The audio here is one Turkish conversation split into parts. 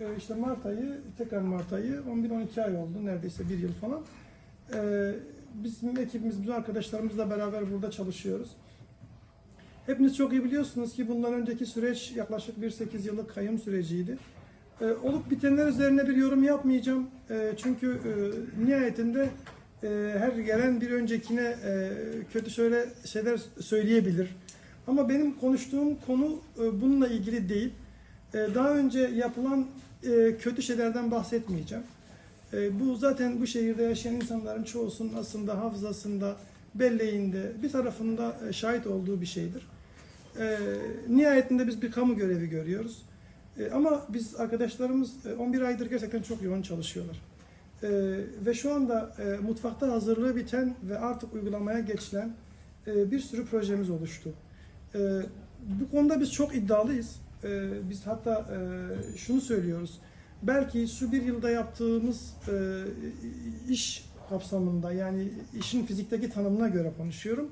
E, işte Mart ayı, tekrar Mart ayı 11-12 ay oldu neredeyse bir yıl falan. E, bizim ekibimiz, bizim arkadaşlarımızla beraber burada çalışıyoruz. Hepiniz çok iyi biliyorsunuz ki bundan önceki süreç yaklaşık bir 8 yıllık kayyum süreciydi. E, olup bitenler üzerine bir yorum yapmayacağım. Çünkü e, nihayetinde e, her gelen bir öncekine e, kötü şöyle şeyler söyleyebilir. Ama benim konuştuğum konu bununla ilgili değil. E, daha önce yapılan e, kötü şeylerden bahsetmeyeceğim. E, bu zaten bu şehirde yaşayan insanların çoğusunun aslında hafızasında, belleğinde, bir tarafında şahit olduğu bir şeydir. Nihayetinde biz bir kamu görevi görüyoruz. Ama biz arkadaşlarımız e, 11 aydır gerçekten çok yoğun çalışıyorlar. Ve şu anda mutfakta hazırlığı biten ve artık uygulamaya geçilen bir sürü projemiz oluştu. Bu konuda biz çok iddialıyız. E, biz hatta e, şunu söylüyoruz. Belki şu bir yılda yaptığımız e, iş kapsamında yani işin fizikteki tanımına göre konuşuyorum.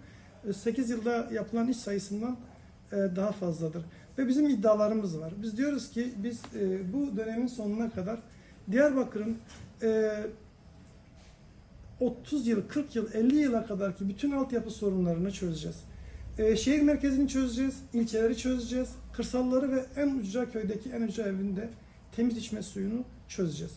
8 yılda yapılan iş sayısından e, daha fazladır. Ve bizim iddialarımız var. Biz diyoruz ki biz e, bu dönemin sonuna kadar Diyarbakır'ın e, 30 yıl, 40 yıl, 50 yıla kadar ki bütün altyapı sorunlarını çözeceğiz. E, şehir merkezini çözeceğiz, ilçeleri çözeceğiz, kırsalları ve en ucra köydeki en ucra evinde temiz içme suyunu çözeceğiz.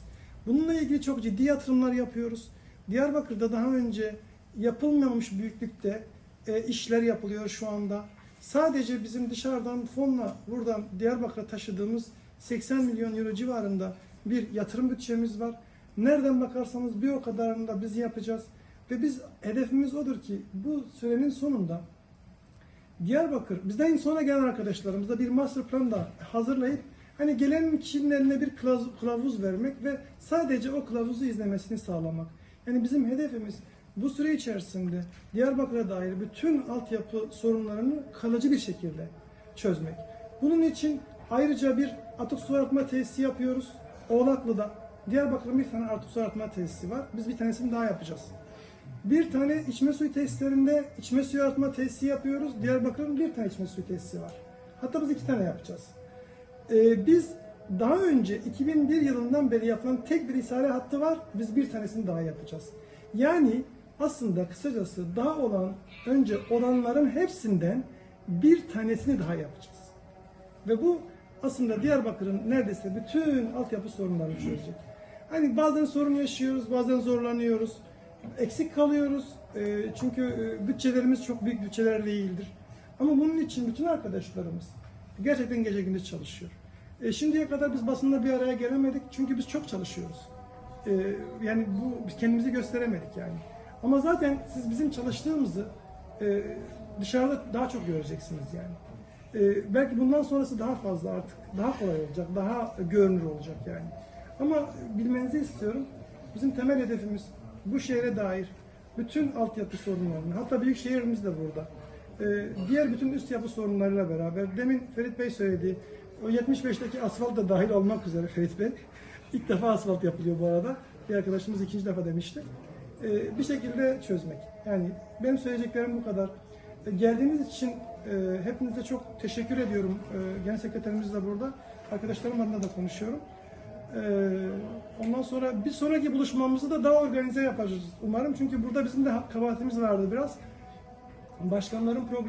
Bununla ilgili çok ciddi yatırımlar yapıyoruz. Diyarbakır'da daha önce yapılmamış büyüklükte e, işler yapılıyor şu anda. Sadece bizim dışarıdan fonla buradan Diyarbakır'a taşıdığımız 80 milyon euro civarında bir yatırım bütçemiz var. Nereden bakarsanız bir o kadarını da biz yapacağız. Ve biz hedefimiz odur ki bu sürenin sonunda Diyarbakır, bizden sonra gelen arkadaşlarımızla bir master plan da hazırlayıp hani gelen kişinin eline bir kılavuz vermek ve sadece o kılavuzu izlemesini sağlamak. Yani bizim hedefimiz bu süre içerisinde Diyarbakır'a dair bütün altyapı sorunlarını kalıcı bir şekilde çözmek. Bunun için ayrıca bir atık su arıtma tesisi yapıyoruz. Oğlaklı'da. Diyarbakır'ın bir tane atık su arıtma tesisi var. Biz bir tanesini daha yapacağız. Bir tane içme suyu tesislerinde içme suyu arıtma tesisi yapıyoruz. Diyarbakır'ın bir tane içme suyu tesisi var. Hatta biz iki tane yapacağız. Ee, biz daha önce 2001 yılından beri yapılan tek bir ishale hattı var. Biz bir tanesini daha yapacağız. Yani aslında kısacası daha olan önce olanların hepsinden bir tanesini daha yapacağız. Ve bu aslında Diyarbakır'ın neredeyse bütün altyapı sorunlarını çözecek. Hani bazen sorun yaşıyoruz, bazen zorlanıyoruz. Eksik kalıyoruz. Ee, çünkü e, bütçelerimiz çok büyük bütçeler değildir. Ama bunun için bütün arkadaşlarımız gerçekten gece gündüz çalışıyor. E, şimdiye kadar biz basında bir araya gelemedik çünkü biz çok çalışıyoruz. E, yani bu biz kendimizi gösteremedik yani. Ama zaten siz bizim çalıştığımızı e, dışarıda daha çok göreceksiniz yani. E, belki bundan sonrası daha fazla artık daha kolay olacak, daha görünür olacak yani. Ama bilmenizi istiyorum. Bizim temel hedefimiz bu şehre dair bütün altyapı sorunlarını, hatta büyük şehrimiz de burada. Ee, diğer bütün üst yapı sorunlarıyla beraber, demin Ferit Bey söyledi, o 75'teki asfalt da dahil olmak üzere Ferit Bey. İlk defa asfalt yapılıyor bu arada. Bir arkadaşımız ikinci defa demişti. Ee, bir şekilde çözmek. Yani benim söyleyeceklerim bu kadar. Ee, geldiğiniz için e, hepinize çok teşekkür ediyorum. Ee, Genel sekreterimiz de burada. Arkadaşlarım adına da konuşuyorum. Ee, ondan sonra bir sonraki buluşmamızı da daha organize yapacağız umarım. Çünkü burada bizim de kabahatimiz vardı biraz. Başkanların programı